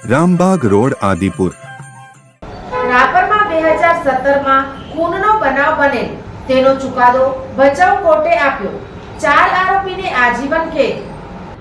Rambagh road Adipur. રાપરમાં બે હજાર સત્તરમાં ખૂનનો બનાવ બનેલ. તેનો ચુકાદો ભચાઉ કોર્ટે આપ્યો. ચાર આરોપીને આજીવન કેદ.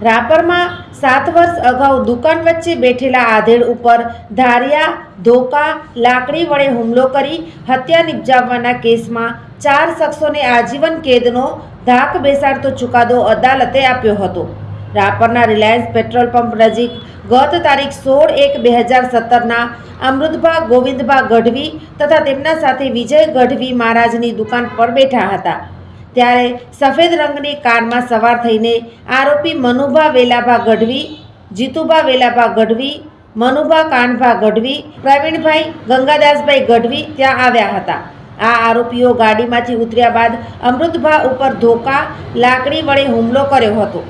રાપરમાં સાત વર્ષ અગાઉ દુકાન વચ્ચે બેઠેલા આધેડ ઉપર ધારિયા ધોકા લાકડી વડે હુમલો કરી હત્યા નિપજાવવાના કેસમાં ચાર શખ્સોને આજીવન કેદનો ધાક બેસાડતો ચુકાદો અદાલતે આપ્યો હતો. રાપરના રિલાયન્સ પેટ્રોલ પંપ નજીક ગત તારીખ સોળ એક બે હજાર સત્તરના અમૃતભા ગોવિંદભા ગઢવી તથા તેમના સાથે વિજય ગઢવી મહારાજની દુકાન પર બેઠા હતા. ત્યારે સફેદ રંગની કારમાં સવાર થઈને આરોપી મનુભા વેલાભા ગઢવી, જીતુભા વેલાભા ગઢવી, મનુભા કાનભા ગઢવી, પ્રવીણભાઈ ગંગાદાસભાઈ ગઢવી ત્યાં આવ્યા હતા. આ આરોપીઓ ગાડીમાંથી ઉતર્યા બાદ અમૃતભા ઉપર ધોકા, લાકડી વડે હુમલો કર્યો હતો.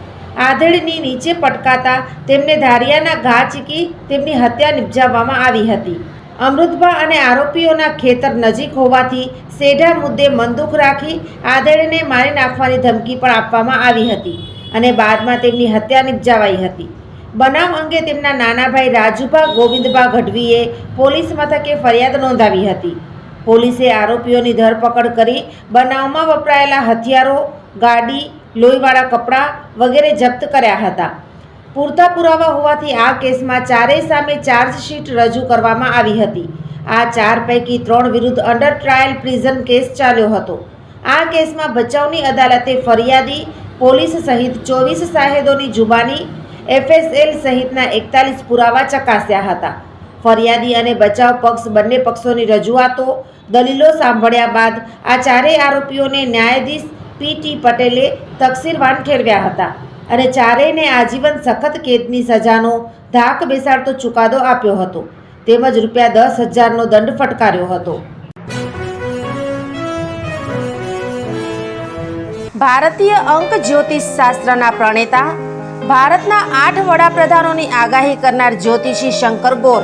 આધેડની નીચે પટકાતા તેમને ધારિયાના ઘા ચીકી તેમની હત્યા નિપજાવવામાં આવી હતી. અમૃતભા અને આરોપીઓના ખેતર નજીક હોવાથી સેઢા મુદ્દે મંદુક રાખી આધેડને મારી નાખવાની ધમકી પણ આપવામાં આવી હતી અને બાદમાં તેમની હત્યા નિપજાવાઈ હતી. બનાવ અંગે તેમના નાના ભાઈ રાજુભા ગોવિંદભા ગઢવીએ પોલીસ મથકે ફરિયાદ નોંધાવી હતી. પોલીસે આરોપીઓની ધરપકડ કરી બનાવમાં વપરાયેલા હથિયારો, ગાડી લોહીવાળા કપડાં વગેરે જપ્ત કર્યા હતા. પૂરતા પુરાવા હોવાથી આ કેસમાં ચારેય સામે ચાર્જશીટ રજૂ કરવામાં આવી હતી. આ ચાર પૈકી ત્રણ વિરુદ્ધ અંડર ટ્રાયલ પ્રિઝન કેસ ચાલ્યો હતો. આ કેસમાં ભચાઉની અદાલતે ફરિયાદી, પોલીસ સહિત ચોવીસ સાહેદોની જુબાની, એફએસએલ સહિતના એકતાલીસ પુરાવા ચકાસ્યા હતા. ફરિયાદી અને બચાવ પક્ષ બંને પક્ષોની રજૂઆતો, દલીલો સાંભળ્યા બાદ આ ચારેય આરોપીઓને ન્યાયાધીશ પી ટી પટેલે તકસીરવાન ઠેરવ્યા હતા અને ચારેયને આજીવન સખત કેદની સજાનો ધાક બેસાડતો ચુકાદો આપ્યો હતો. તેમજ રૂપિયા દસ હજારનો દંડ ફટકાર્યો હતો. ભારતીય અંક જ્યોતિષ શાસ્ત્રના પ્રણેતા, ભારતના આઠ વડાપ્રધાનોની આગાહી કરનાર જ્યોતિષી શંકર ગોર